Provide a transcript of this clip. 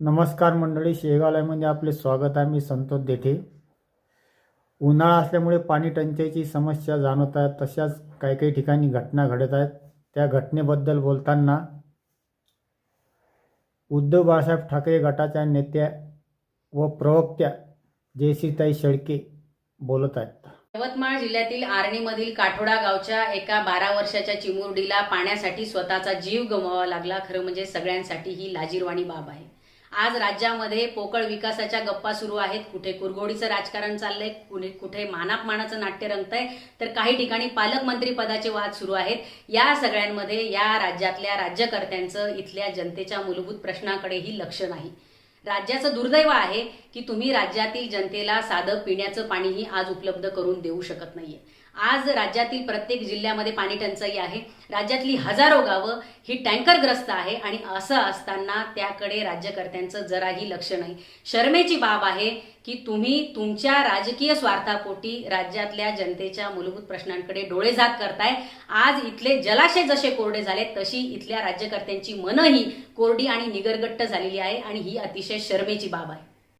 नमस्कार मंडळी शेगावलामध्ये आपले स्वागत आहे. मी संतोष देठे. उन्हाळा असल्यामुळे पाणी टंचाईची समस्या जाणवत आहे तशाच काही काही ठिकाणी घटना घडत आहेत. त्या घटनेबद्दल बोलताना उद्धव बाळासाहेब ठाकरे गटाच्या नेत्या व प्रवक्त्या जयश्रीताई शेळके बोलत आहेत. यवतमाळ जिल्ह्यातील आर्णीमधील काठोडा गावच्या एका बारा वर्षाच्या चिमुरडीला पाण्यासाठी स्वतःचा जीव गमवावा लागला. खरं म्हणजे सगळ्यांसाठी ही लाजीरवाणी बाब आहे. आज राज्यामध्ये पोकळ विकासाच्या गप्पा सुरू आहेत. कुठे कुरघोडीचं राजकारण चाललंय कुठे कुठे मानाप मानाचं नाट्य रंगतंय तर काही ठिकाणी पालकमंत्री पदाचे वाद सुरू आहेत. या सगळ्यांमध्ये या राज्यातल्या राज्यकर्त्यांचं इथल्या जनतेच्या मूलभूत प्रश्नाकडेही लक्ष नाही. राज्याचं दुर्दैव आहे की तुम्ही राज्यातील जनतेला साधं पिण्याचं पाणीही आज उपलब्ध करून देऊ शकत नाहीये. आज राज्यातील प्रत्येक जिल्ह्यामध्ये पाणी टंचाई आहे. राज्यातली हजारो गावं ही टँकरग्रस्त आहे आणि असं असताना त्याकडे राज्यकर्त्यांचं जराही लक्ष नाही. शर्मेची बाब आहे की तुम्ही तुमच्या राजकीय स्वार्थापोटी राज्यातल्या जनतेच्या मूलभूत प्रश्नांकडे डोळेझाक करताय. आज इथले जलाशय जसे कोरडे झाले तशी इथल्या राज्यकर्त्यांची मनही कोरडी आणि निगरगट्ट झालेली आहे आणि ही अतिशय शर्मेची बाब आहे.